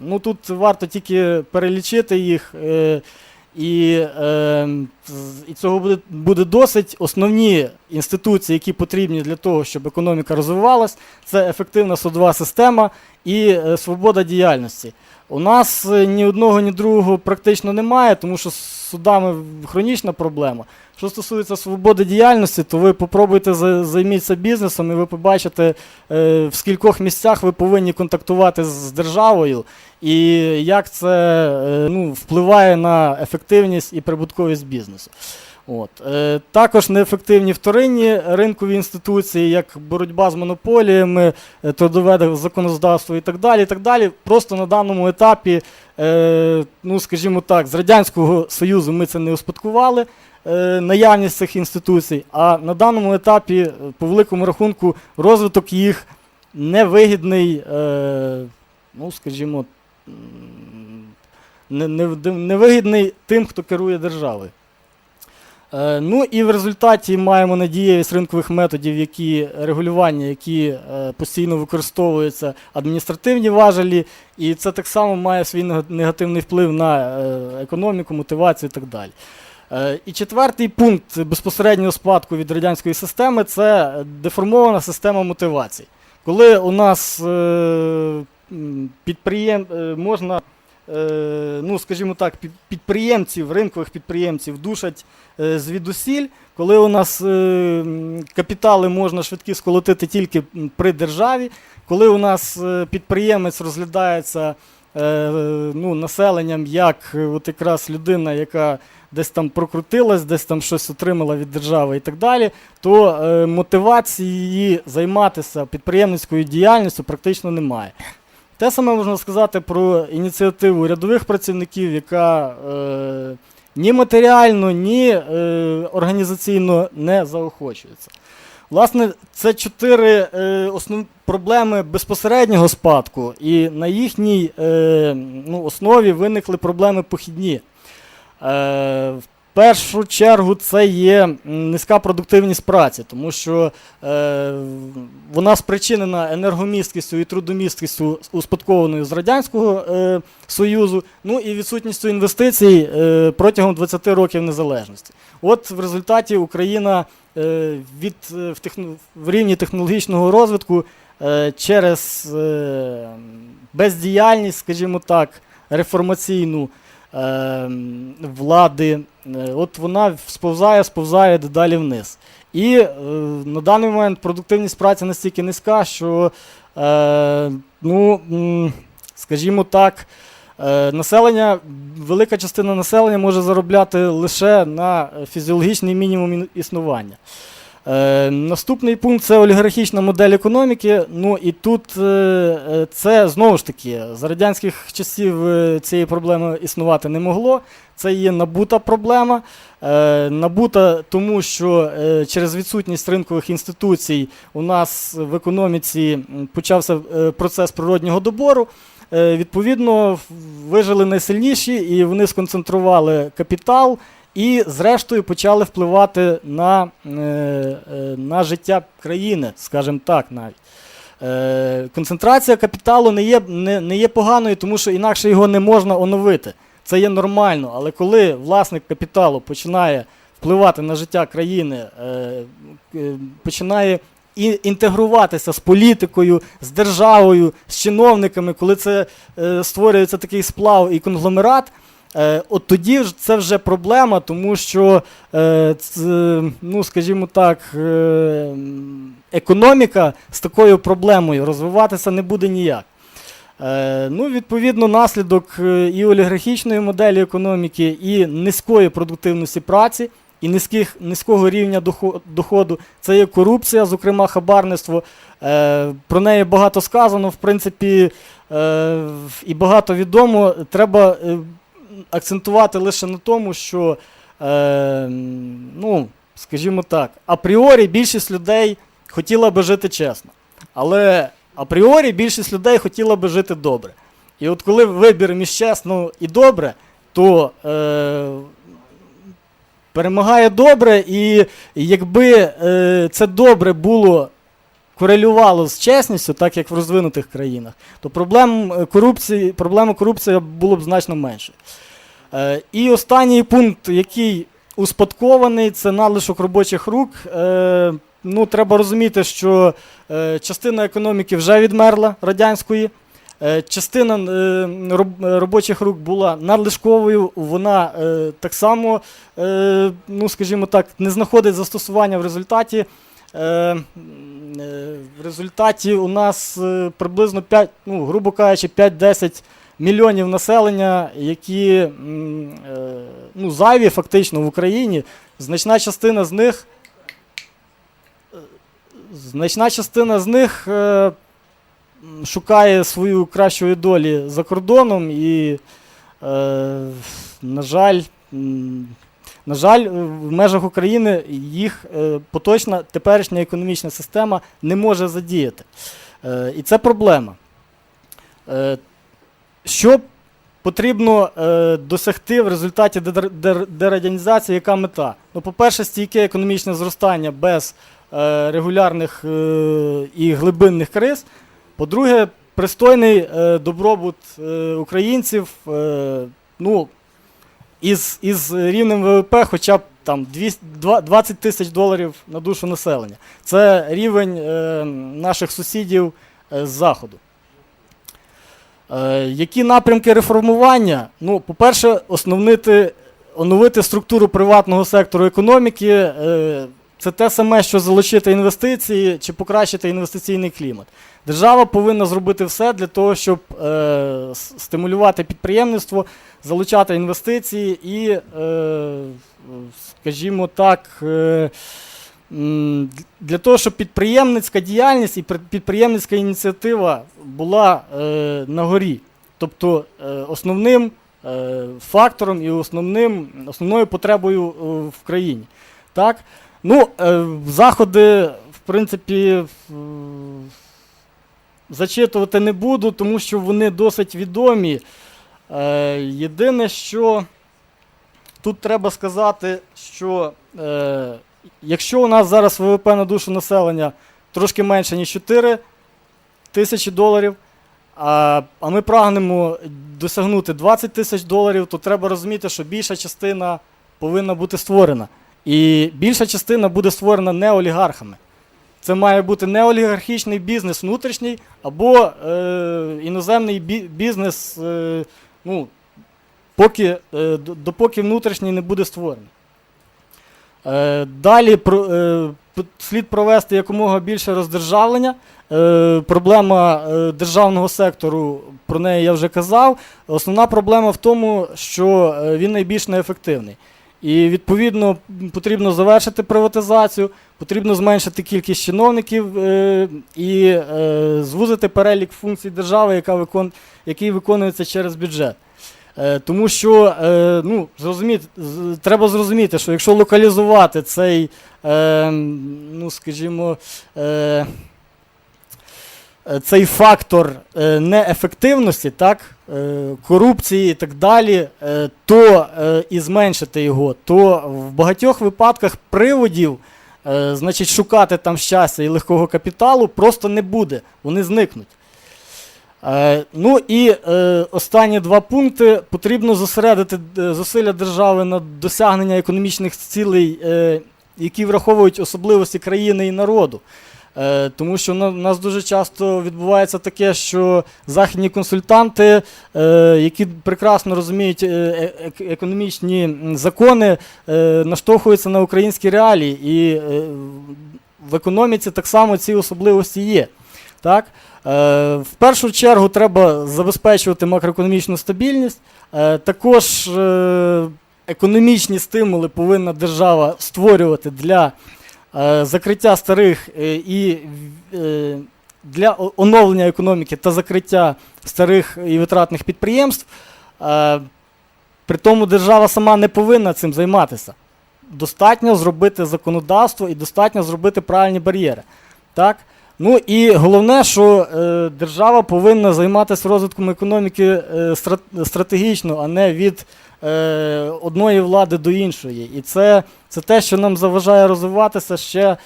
Ну тут варто тільки перелічити їх. Е, і, е, і цього буде, буде досить. Основні інституції, які потрібні для того, щоб економіка розвивалась, це ефективна судова система і е, свобода діяльності. У нас е, ні одного, ні другого практично немає, тому що з судами хронічна проблема. Що стосується свободи діяльності, то ви попробуйте займіться бізнесом, і ви побачите, е, в скількох місцях ви повинні контактувати з державою, і як це е, ну, впливає на ефективність і прибутковість бізнесу. От. Е, також неефективні вторинні ринкові інституції, як боротьба з монополіями, е, трудове законодавство і так далі. І так далі. Просто на даному етапі, е, ну, скажімо так, з Радянського Союзу ми це не успадкували. е, Наявність цих інституцій, а на даному етапі, е, по великому рахунку, розвиток їх невигідний, ну, скажімо, невигідний тим, хто керує державою. Е, Ну і в результаті маємо надієвість ринкових методів, які регулювання, які е, постійно використовуються адміністративні важелі, і це так само має свій негативний вплив на е, економіку, мотивацію і так далі. І четвертий пункт безпосереднього спадку від радянської системи це деформована система мотивацій. Коли у нас підприєм, можна, ну скажімо так, підприємців, ринкових підприємців душать е, звідусіль, коли у нас е, капітали можна швидкі сколотити тільки при державі, коли у нас е, підприємець розглядається е, ну, населенням як е, от якраз людина, яка десь там прокрутилась, десь там щось отримала від держави і так далі, то е, мотивації займатися підприємницькою діяльністю практично немає. Те саме можна сказати про ініціативу рядових працівників, яка е, ні матеріально, ні е, організаційно не заохочується. Власне, це чотири е, основні проблеми безпосереднього спадку, і на їхній е, ну, основі виникли проблеми похідні. Е, в першу чергу це є низька продуктивність праці, тому що е, вона спричинена енергомісткістю і трудомісткістю, успадкованою з Радянського е, Союзу, ну і відсутністю інвестицій е, протягом 20 років незалежності. От в результаті Україна е, від, е, в, техно, в рівні технологічного розвитку е, через е, бездіяльність, скажімо так, реформаційну е, влади, е, от вона сповзає, сповзає дедалі вниз. І е, на даний момент продуктивність праці настільки низька, що, е, ну, скажімо так, е, населення, велика частина населення може заробляти лише на фізіологічний мінімум існування. Е, наступний пункт це олігархічна модель економіки. Ну і тут е, е, це знову ж таки з радянських часів е, цієї проблеми існувати не могло. Це є набута проблема. Е, набута тому, що е, через відсутність ринкових інституцій у нас в економіці почався е, процес природнього добору. Е, відповідно, вижили найсильніші, і вони сконцентрували капітал. І, зрештою, почали впливати на, е, е, на життя країни, скажімо так, навіть. Е, концентрація капіталу не є, не, не є поганою, тому що інакше його не можна оновити. Це є нормально. Але коли власник капіталу починає впливати на життя країни, починає інтегруватися з політикою, з державою, з чиновниками, коли це створюється такий сплав і конгломерат. Е, от тоді це вже проблема, тому що, е, ц- ну, скажімо так, е, економіка з такою проблемою розвиватися не буде ніяк. Е, ну, відповідно, наслідок е, і олігархічної моделі економіки, і низької продуктивності праці, і низьких, низького рівня доходу це є корупція, зокрема хабарництво. Е, про неї багато сказано, в принципі, е, і багато відомо. Треба е, акцентувати лише на тому, що, е, ну, скажімо так, апріорі більшість людей хотіла би жити чесно. Але апріорі більшість людей хотіла би жити добре. І от коли вибір між чесно і добре, то е, перемагає добре, і якби е, це добре було корелювало з чесністю, так як в розвинутих країнах, то проблем е, корупції, проблеми корупції було б значно менше. Е, І останній пункт, який успадкований, це надлишок робочих рук. Е, Ну, треба розуміти, що е, частина економіки вже відмерла радянської. Частина роб- робочих рук була надлишковою, вона так само, ну скажімо так, не знаходить застосування в результаті. В результаті у нас приблизно 5, ну, грубо кажучи, 5-10 мільйонів населення, які е, ну, зайві фактично в Україні. Значна частина з них. е, Значна частина з них е, шукає свою кращої долі за кордоном і, на жаль, на жаль, в межах України їх поточна теперішня економічна система не може задіяти. І це проблема. Що потрібно е, досягти в результаті дерадянізації, яка мета? Ну, по-перше, стійке економічне зростання без е, регулярних е, і глибинних криз. По-друге, пристойний е, добробут е, українців. Е, ну, із, із рівнем ВВП хоча б там 20 тисяч доларів на душу населення. Це рівень е, наших сусідів е, з заходу. Е, які напрямки реформування? Ну, по-перше, основнити, оновити структуру приватного сектору економіки. Е, це те саме, що залучити інвестиції чи покращити інвестиційний клімат. Держава повинна зробити все для того, щоб е, стимулювати підприємництво, залучати інвестиції і, скажімо так, для того, щоб підприємницька діяльність і пр- підприємницька ініціатива була е, на горі. Тобто е, основним е, фактором і основним, основною потребою в країні. Так? Ну, заходи, в принципі, зачитувати не буду, тому що вони досить відомі. Єдине, що тут треба сказати, що якщо у нас зараз ВВП на душу населення трошки менше, ніж 4 тисячі доларів, а, ми прагнемо досягнути 20 тисяч доларів, то треба розуміти, що більша частина повинна бути створена. І більша частина буде створена не олігархами. Це має бути не олігархічний бізнес внутрішній або е, іноземний бі- бізнес, е, ну, поки, е, допоки внутрішній не буде створений. Е, далі е, слід провести якомога більше роздержавлення. Е, проблема державного сектору, про неї я вже казав. Основна проблема в тому, що він найбільш неефективний. І відповідно потрібно завершити приватизацію, потрібно зменшити кількість чиновників і звузити перелік функцій держави, яка який виконується через бюджет. Е, тому що е, ну, зрозуміти, треба зрозуміти, що якщо локалізувати цей, е, ну, скажімо, цей фактор неефективності, так, корупції і так далі, то і зменшити його, то в багатьох випадках приводів, значить, шукати там щастя і легкого капіталу просто не буде, вони зникнуть. Е, ну і е, останні два пункти. Потрібно зосередити е, зусилля держави на досягнення економічних цілей, е, які враховують особливості країни і народу. Е, тому що на- у нас дуже часто відбувається таке, що західні консультанти, е, які прекрасно розуміють е, е- економічні закони, е, наштовхуються на українські реалії. І е, в економіці так само ці особливості є. Так? Е, В першу чергу треба забезпечувати макроекономічну стабільність. Е, Також е, економічні стимули повинна держава створювати для е, закриття старих е, і е, для оновлення економіки та закриття старих і витратних підприємств. Е, При тому держава сама не повинна цим займатися. Достатньо зробити законодавство і достатньо зробити правильні бар'єри. Так? Ну і головне, що е, держава повинна займатися розвитком економіки е, стра- стратегічно, а не від е, одної влади до іншої. І це, це те, що нам заважає розвиватися ще е,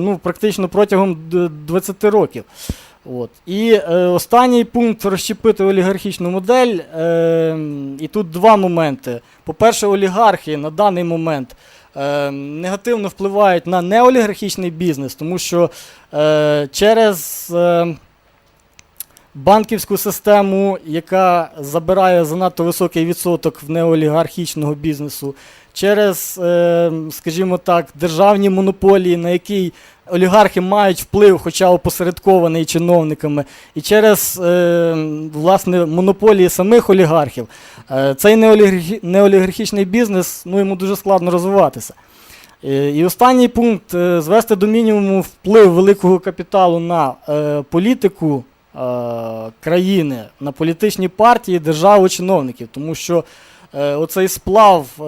ну, практично протягом 20 років. От. І е, останній пункт розщепити олігархічну модель. Е, і тут два моменти. По-перше, олігархи на даний момент негативно впливають на неолігархічний бізнес, тому що е, через е, банківську систему, яка забирає занадто високий відсоток в неолігархічного бізнесу, через, е, скажімо так, державні монополії, на які олігархи мають вплив, хоча опосередкований чиновниками, і через е, власне монополії самих олігархів, е, цей неолігархічний бізнес ну, йому дуже складно розвиватися. І останній пункт звести до мінімуму вплив великого капіталу на політику країни, на політичні партії, державу, чиновників. Тому що оцей сплав е,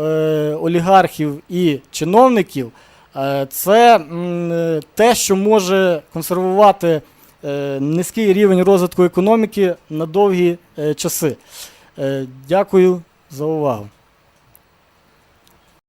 олігархів і чиновників е, це е, те, що може консервувати е, низький рівень розвитку економіки на довгі е, часи. Е, Дякую за увагу.